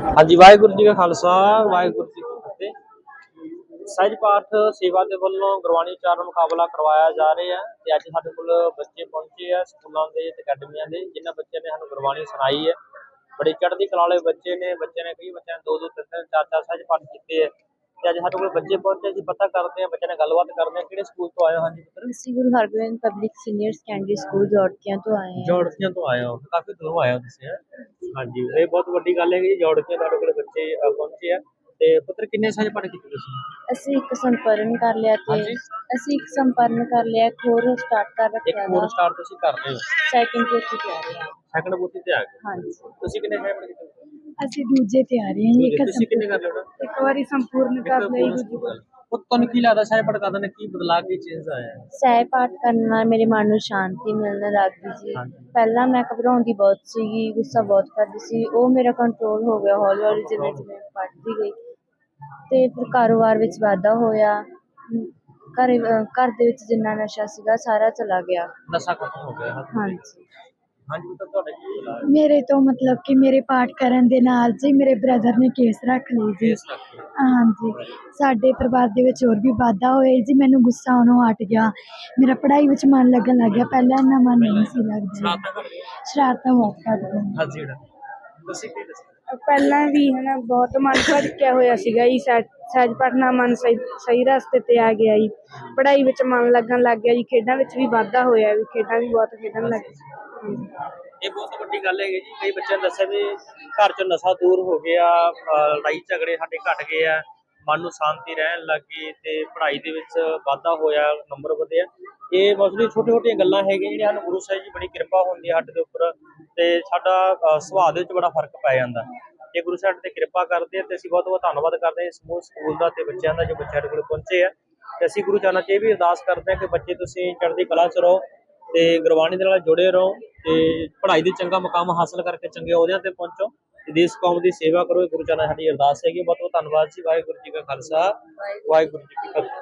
ਹਾਂਜੀ ਵਾਹਿਗੁਰੂ ਜੀ ਕਾ ਖਾਲਸਾ ਵਾਹਿਗੁਰੂ ਜੀ ਕੀ ਫਤਿਹ। ਸਹਿਜ ਪਾਠ ਸੇਵਾ ਦੇ ਵੱਲੋਂ ਗੁਰਬਾਣੀ ਉਚਾਰਨ ਮੁਕਾਬਲਾ ਕਰਵਾਇਆ ਜਾ ਰਿਹਾ ਹੈ ਤੇ ਅੱਜ ਸਾਡੇ ਕੋਲ ਬੱਚੇ ਪਹੁੰਚੇ ਆ ਸਕੂਲਾਂ ਦੇ ਤੇ ਅਕੈਡਮੀਆਂ ਦੇ ਜਿਨ੍ਹਾਂ ਬੱਚਿਆਂ ਨੇ ਸਾਨੂੰ ਗੁਰਬਾਣੀ ਸੁਣਾਈ ਹੈ। ਬੜੇ ਚੜ੍ਹਦੀ ਕਲਾ ਵਾਲੇ ਬੱਚੇ ਨੇ ਬੱਚਿਆਂ ਨੇ ਕਈ ਬੱਚਿਆਂ ਨੇ ਦੋ ਦੋ ਤਿੰਨ ਤਿੰਨ ਚਾਰ ਚਾਰ ਸਹਿਜ ਪਾਠ ਕੀਤੇ ਹੈ ਤੇ ਅੱਜ ਸਾਡੇ ਕੋਲ ਬੱਚੇ ਪਹੁੰਚੇ ਜੀ ਪਤਾ ਕਰਦੇ ਆ ਬੱਚਿਆਂ ਨਾਲ ਗੱਲਬਾਤ ਕਰਦੇ ਆ ਕਿਹੜੇ ਸਕੂਲ ਤੋਂ ਆਏ ਹੋ? ਹਾਂਜੀ ਪੁੱਤਰ। ਅਸੀਂ Guru Hargobind public senior secondary school Jodkian ਤੋਂ ਆਏ ਹਾਂ। ਜੋੜਕੀਆਂ ਤੋਂ ਆਏ ਹੋ ਕਾਫੀ ਦੂਰੋਂ ਆਏ ਹੋ ਤੁਸੀਂ ਹੈਂ? ਹਾਂਜੀ ਇਹ ਬਹੁਤ ਵੱਡੀ ਗੱਲ ਹੈ ਕਿ ਜੋੜਕੀਆਂ ਤੁਹਾਡੇ ਕੋਲ ਬੱਚੇ ਅ, ਪਹੁੰਚੇ ਆ ਤੇ ਪੁੱਤਰ ਕਿੰਨੇ ਪਾਠ ਕੀਤੇ ਤੁਸੀਂ ਅਸੀਂ ਇੱਕ ਸੰਪਰਨ ਕਰ ਲਿਆ ਤੇ ਹਾਂਜੀ। ਅਸੀਂ ਇੱਕ ਸੰਪਰਨ ਕਰ ਲਿਆ ਇੱਕ ਹੋਰ ਸਟਾਰਟ ਕਰ ਇੱਕ ਰੱਖਿਆ ਹੋਰ ਦਾ ਸਟਾਰ ਤੁਸੀਂ ਕਰ ਰਹੇ ਹੋ? ਸੈਕਿੰਡ ਤੇ ਆ ਰਹੇ ਹਾਂ ਸੈਕੰਡ ਬੂਥੀ ਤੇ ਆ ਗਏ। ਹਾਂਜੀ। ਤੁਸੀਂ ਕਿੰਨੇ ਪਾਠ ਕੀਤੇ ਅਸੀਂ ਦੂਜੇ ਤੇ ਆ ਰਹੇ ਦੂਜੇ, ਤੁਸੀਂ ਕਿੰਨੇ ਕਰ ਉਹਦਾ ਇੱਕ ਵਾਰੀ ਸੰਪੂਰਨ ਇੱਕ ਪੂर्ण ਸਕੂਲ। ਉਹ ਤੁਹਾਨੂੰ ਕੀ ਲੱਗਦਾ ਸਹਿਜ ਪਾਠ ਕਰਨ ਨਾਲ ਕੀ ਬਦਲਾਅ ਕੀ ਚੇਂਜ ਆਇਆ? ਹੈ ਸਹਿ ਪਾਠ ਕਰਨ ਨਾਲ ਮੇਰੇ ਮਨ ਨੂੰ ਸ਼ਾਂਤੀ ਮਿਲਣ ਲੱਗ ਗਈ ਹਾਂਜੀ। ਪਹਿਲਾਂ ਮੈਂ ਘਬਰਾਉਂਦੀ ਬਹੁਤ ਸੀਗੀ ਗੁੱਸਾ ਬਹੁਤ ਕਰਦੀ ਸੀ। ਉਹ ਮੇਰਾ ਕੰਟਰੋਲ ਹੋ ਗਿਆ ਹੌਲੀ ਹੌਲੀ ਜਿਵੇਂ ਜਿਵੇਂ ਪੜ੍ਹਦੀ ਗਈ। ਤੇ ਫਿਰ ਕਾਰੋਬਾਰ ਵਿੱਚ ਵਾਧਾ ਹੋਇਆ। ਘਰੇ ਦੇ ਵਿੱਚ ਜਿੰਨਾ ਨਸ਼ਾ ਸੀਗਾ ਸਾਰਾ ਚਲਾ ਗਿਆ। ਨਸ਼ਾ ਖਤਮ ਹੋ ਗਿਆ ਹੱਥ ਹਾਂਜੀ। ਹਾਂਜੀ ਤਾਂ ਤੁਹਾਡਾ ਕੀ ਬਦਲਾਅ? ਹੈ ਮੇਰੇ ਤੋਂ ਮਤਲਬ ਕਿ ਮੇਰੇ ਪਾਠ ਕਰਨ ਦੇ ਨਾਲ ਜੀ ਮੇਰੇ ਬ੍ਰਦਰ ਨੇ ਕੇਸ ਰੱਖ ਲਈ ਜੀ। ਕੇਸ ਰੱਖ ਲਿਆ। ਹਾਂਜੀ। ਸਾਡੇ ਪਰਿਵਾਰ ਦੇ ਵਿੱਚ ਹੋਰ ਵੀ ਵਾਧਾ ਹੋਇਆ ਜੀ। ਮੈਨੂੰ ਗੁੱਸਾ ਆਉਣੋਂ ਹਟ ਗਿਆ। ਮੇਰਾ ਪੜ੍ਹਾਈ ਵਿੱਚ ਮਨ ਲੱਗਣ ਲੱਗ ਗਿਆ। ਪਹਿਲਾਂ ਇੰਨਾ ਮਨ ਨਹੀਂ ਸੀ ਲੱਗਦਾ। ਸ਼ਰਾਰਤਾਂ ਕਰ ਲਿਆ ਸ਼ਰਾਰਤਾਂ ਬਹੁਤ ਕਰਦਾ ਹਾਂਜੀ ਜਿਹੜਾ। ਤੁਸੀਂ ਕੀ ਦੱਸੋ ਪਹਿਲਾਂ ਵੀ ਹਨਾ ਬਹੁਤ ਮਨ ਭਟਕਿਆ ਹੋਇਆ ਸੀਗਾ ਜੀ। ਸਹਿ- ਸਹਿਜ ਪੜ੍ਹਨਾ ਮਨ ਸਹੀ ਸਹੀ ਰਸਤੇ ਤੇ ਆ ਗਿਆ ਜੀ। ਪੜ੍ਹਾਈ ਵਿੱਚ ਮਨ ਲੱਗਣ ਲੱਗ ਗਿਆ ਜੀ। ਖੇਡਾਂ ਵਿੱਚ ਵੀ ਵਾਧਾ ਹੋਇਆ ਵੀ। ਖੇਡਾਂ ਵੀ ਬਹੁਤ ਖੇਡਣ ਲੱਗ ਗਏ ਇਹ ਬਹੁਤ ਵੱਡੀ ਗੱਲ ਹੈਗੀ ਜੀ। ਕਈ ਬੱਚਿਆਂ ਨੇ ਦੱਸਿਆ ਵੀ ਘਰ ਚੋਂ ਨਸ਼ਾ ਦੂਰ ਹੋ ਗਿਆ, ਅਹ, ਲੜਾਈ ਝਗੜੇ ਸਾਡੇ ਘਟ ਗਏ ਆ, ਮਨ ਨੂੰ ਸ਼ਾਂਤੀ ਰਹਿਣ ਲੱਗ ਗਈ ਤੇ ਪੜ੍ਹਾਈ ਦੇ ਵਿੱਚ ਵਾਧਾ ਹੋਇਆ ਨੰਬਰ ਵਧਿਆ। ਇਹ ਮੋਸਟਲੀ ਛੋਟੇ ਛੋਟੀਆਂ ਗੱਲਾਂ ਹੈਗੀਆਂ ਜਿਹੜੀਆਂ ਸਾਨੂੰ ਗੁਰੂ ਸਾਹਿਬ ਜੀ ਬੜੀ ਕਿਰਪਾ ਹੁੰਦੀ ਹੈ ਸਾਡੇ ਦੇ ਉੱਪਰ ਤੇ ਸਾਡਾ, ਅਹ, ਸੁਭਾਅ ਦੇ ਵਿੱਚ ਬੜਾ ਫ਼ਰਕ ਪੈ ਜਾਂਦਾ। ਇਹ ਗੁਰੂ ਸਾਹਿਬ ਤੇ ਕਿਰਪਾ ਕਰਦੇ ਆ ਤੇ ਅਸੀਂ ਬਹੁਤ ਬਹੁਤ ਧੰਨਵਾਦ ਕਰਦੇ ਹਾਂ ਇਸ ਸਮੂਹ, ਸਕੂਲ ਦਾ ਤੇ ਬੱਚਿਆਂ ਦਾ ਜੋ ਬੱਚੇ ਸਾਡੇ ਕੋਲ ਪਹੁੰਚੇ ਆ। ਤੇ ਅਸੀਂ ਗੁਰੂ ਚਰਨਾਂ 'ਚ ਇਹ ਵੀ ਅਰਦਾਸ ਕਰਦੇ ਹਾਂ ਕਿ ਬੱਚੇ ਤੁਸੀਂ ਚੜ੍ਹਦੀ ਕਲਾ 'ਚ ਰਹੋ ਤੇ ਗੁਰਬਾਣੀ ਦੇ ਨਾਲ ਜੁੜੇ ਰਹੋ। ਤੇ ਪੜ੍ਹਾਈ ਦੇ ਚੰਗਾ ਮੁਕਾਮ ਹਾਸਲ ਕਰਕੇ ਚੰਗੇ ਅਹੁਦਿਆਂ ਤੇ ਪਹੁੰਚੋ। ਤੇ ਦੇਸ਼ ਕੌਮ ਦੀ ਸੇਵਾ ਕਰੋ। ਇਹ ਗੁਰੂ ਚਰਨਾਂ ਸਾਡੀ ਅਰਦਾਸ ਹੈਗੀ। ਬਹੁਤ ਬਹੁਤ ਧੰਨਵਾਦ ਜੀ। ਵਾਹਿਗੁਰੂ ਜੀ ਕਾ ਖਾਲਸਾ। ਵਾਹਿਗੁਰੂ ਜੀ ਕੀ ਫਤਿਹ।